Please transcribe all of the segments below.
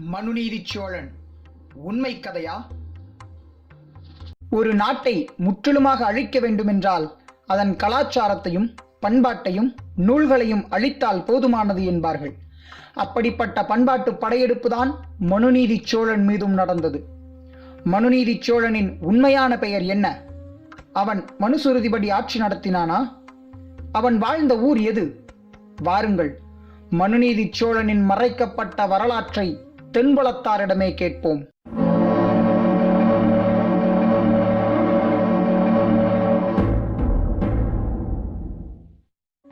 மனுநீதி சோழன். உண்மை கதையா? ஒரு நாட்டை முற்றிலுமாக அழிக்க வேண்டுமென்றால் அதன் கலாச்சாரத்தையும் பண்பாட்டையும் நூல்களையும் அழித்தால் போதுமானது என்பார்கள். அப்படிப்பட்ட பண்பாட்டு படையெடுப்புதான் மனுநீதி சோழன் மீதும் நடந்தது. மனுநீதி சோழனின் உண்மையான பெயர் என்ன? அவன் மனுசுருதிபடி ஆட்சி நடத்தினானா? அவன் வாழ்ந்த ஊர் எது? வாருங்கள். மனுநீதி சோழனின் மறைக்கப்பட்ட வரலாற்றை தென்புலத்தாரிடமே கேட்போம்.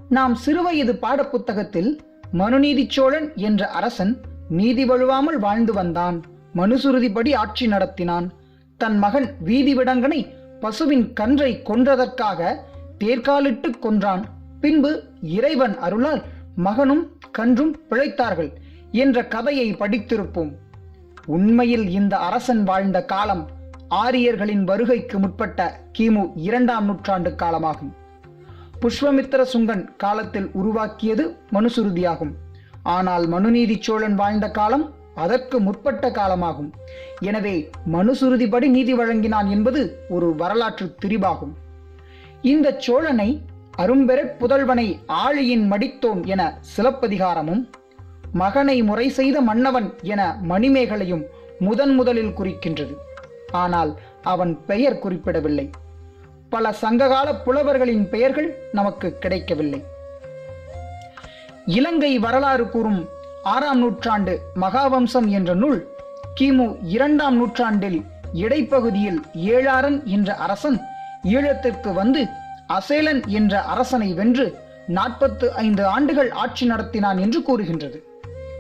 நாம் சிறுவயது பாடப்புத்தகத்தில் மனுநீதி சோழன் என்ற அரசன் நீதி வழுவாமல் வாழ்ந்து வந்தான். மனுசுருதிப்படி ஆட்சி நடத்தினான். தன் மகன் வீதி விடங்கனை பசுவின் கன்றை கொன்றதற்காக தேர்காலிட்டு கொன்றான். பின்பு இறைவன் அருளால் மகனும் கன்றும் பிழைத்தார்கள். என்ற கதையை படித்திருப்போம். உண்மையில் இந்த அரசன் வாழ்ந்த காலம் ஆரியர்களின் வருகைக்கு முற்பட்ட கிமு இரண்டாம் நூற்றாண்டு காலமாகும். புஷ்பமித்திர சுங்கன் காலத்தில் உருவாக்கியது மனுசுருதியாகும். ஆனால் மனுநீதி சோழன் வாழ்ந்த காலம் அதற்கு முற்பட்ட காலமாகும். எனவே மனுசுருதிப்படி நீதி வழங்கினான் என்பது ஒரு வரலாற்று திரிபாகும். இந்த சோழனை அரும்பெறப் புதல்வனை ஆழியின் மடித்தோன் என சிலப்பதிகாரமும் மகனை முறை செய்த மன்னவன் என மணிமேகலையும் முதன் முதலில் குறிக்கின்றது. ஆனால் அவன் பெயர் குறிப்பிடவில்லை. பல சங்ககால புலவர்களின் பெயர்கள் நமக்கு கிடைக்கவில்லை. இலங்கை வரலாறு கூறும் ஆறாம் நூற்றாண்டு மகாவம்சம் என்ற நூல் கிமு இரண்டாம் நூற்றாண்டில் இடைப்பகுதியில் ஏழாரன் என்ற அரசன் ஈழத்திற்கு வந்து அசேலன் என்ற அரசனை வென்று நாற்பத்து ஐந்து ஆண்டுகள் ஆட்சி நடத்தினான் என்று கூறுகின்றது.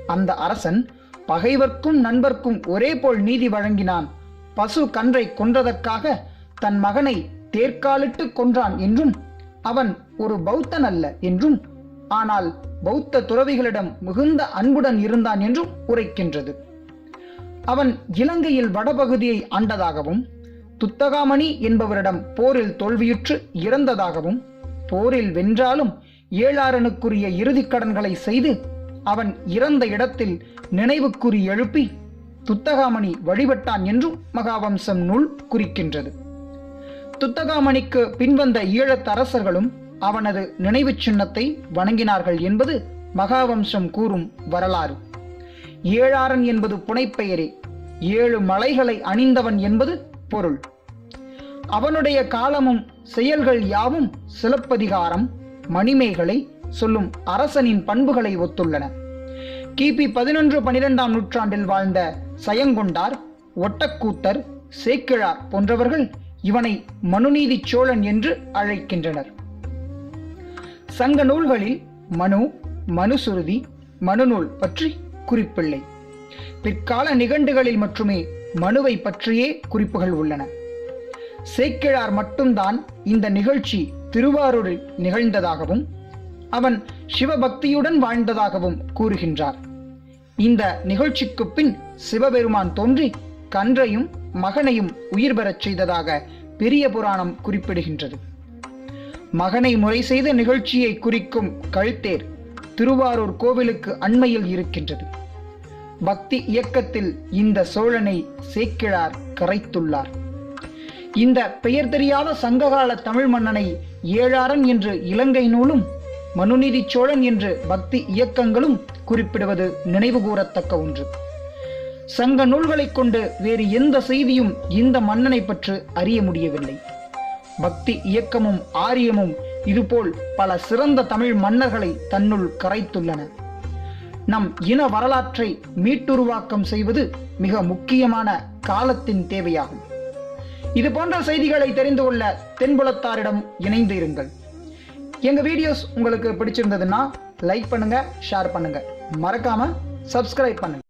அந்த அரசன் பகைவர்க்கும் நண்பர்க்கும் ஒரே போல் நீதி வழங்கினான். பசு கன்றை கொன்றதற்காக தன் மகனை தேர்காலிட்டு கொன்றான் என்றும் அவன் ஒரு பௌத்தன் அல்ல என்றும் ஆனால் பௌத்த துறவிகளிடம் மிகுந்த அன்புடன் இருந்தான் என்றும் உரைக்கின்றது. அவன் இலங்கையில் வடபகுதியை ஆண்டதாகவும் துத்தகாமணி என்பவரிடம் போரில் தோல்வியுற்று இறந்ததாகவும் போரில் வென்றாலும் ஏழாரனுக்குரிய இறுதிக் கடன்களை செய்து அவன் இறந்த இடத்தில் நினைவுக்குறி எழுப்பி துத்தகாமணி வழிபட்டான் என்றும் மகாவம்சம் நூல் குறிக்கின்றது. துத்தகாமணிக்கு பின்வந்த ஈழத்து அரசர்களும் அவனது நினைவுச் சின்னத்தை வணங்கினார்கள் என்பது மகாவம்சம் கூறும் வரலாறு. ஏழாரன் என்பது புனைப்பெயரே ஏழு மலைகளை அணிந்தவன் என்பது பொருள். அவனுடைய காலமும் செயல்கள் யாவும் சிலப்பதிகாரம் மணிமேகலை சொல்லும் அரசனின் பண்புகளை ஒத்துள்ளன. கிபி பதினொன்று பனிரெண்டாம் நூற்றாண்டில் வாழ்ந்த சயங்கொண்டார் ஒட்டக்கூத்தர் சேக்கிழார் போன்றவர்கள் இவனை மனுநீதி சோழன் என்று அழைக்கின்றனர். சங்க நூல்களில் மனு மனுசுருதி மனுநூல் பற்றி குறிப்பில்லை. பிற்கால நிகண்டுகளில் மட்டுமே மனுவை பற்றியே குறிப்புகள் உள்ளன. சேக்கிழார் மட்டும்தான் இந்த நிகழ்ச்சி திருவாரூரில் நிகழ்ந்ததாகவும் அவன் சிவபக்தியுடன் வாழ்ந்ததாகவும் கூறுகின்றார். இந்த நிகழ்ச்சிக்கு பின் சிவபெருமான் தோன்றி கன்றையும் மகனையும் உயிர் பெறச் செய்ததாக பெரிய புராணம் குறிப்பிடுகின்றது. மகனை முறை செய்த நிகழ்ச்சியை குறிக்கும் கழுத்தேர் திருவாரூர் கோவிலுக்கு அண்மையில் இருக்கின்றது. பக்தி இயக்கத்தில் இந்த சோழனை சேக்கிழார் கரைத்துள்ளார். இந்த பெயர் தெரியாத சங்ககால தமிழ் மன்னனை ஏழாரன் என்று இலங்கை நூலும் மனுநீதி சோழன் என்று பக்தி இயக்கங்களும் குறிப்பிடுவது நினைவுகூரத்தக்க ஒன்று. சங்க நூல்களைக் கொண்டு வேறு எந்த செய்தியும் இந்த மன்னனை பற்றி அறிய முடியவில்லை. பக்தி இயக்கமும் ஆரியமும் இதுபோல் பல சிறந்த தமிழ் மன்னர்களை தன்னுள் கரைத்துள்ளன. நம் இன வரலாற்றை மீட்டுருவாக்கம் செய்வது மிக முக்கியமான காலத்தின் தேவையாகும். இது போன்ற செய்திகளை தெரிந்து கொள்ள தென்புலத்தாரிடம் இணைந்து இருங்கள் எங்கள் வீடியோஸ் உங்களுக்கு பிடிச்சிருந்ததுன்னா லைக் பண்ணுங்கள் ஷேர் பண்ணுங்கள் மறக்காமல் சப்ஸ்கிரைப் பண்ணுங்கள்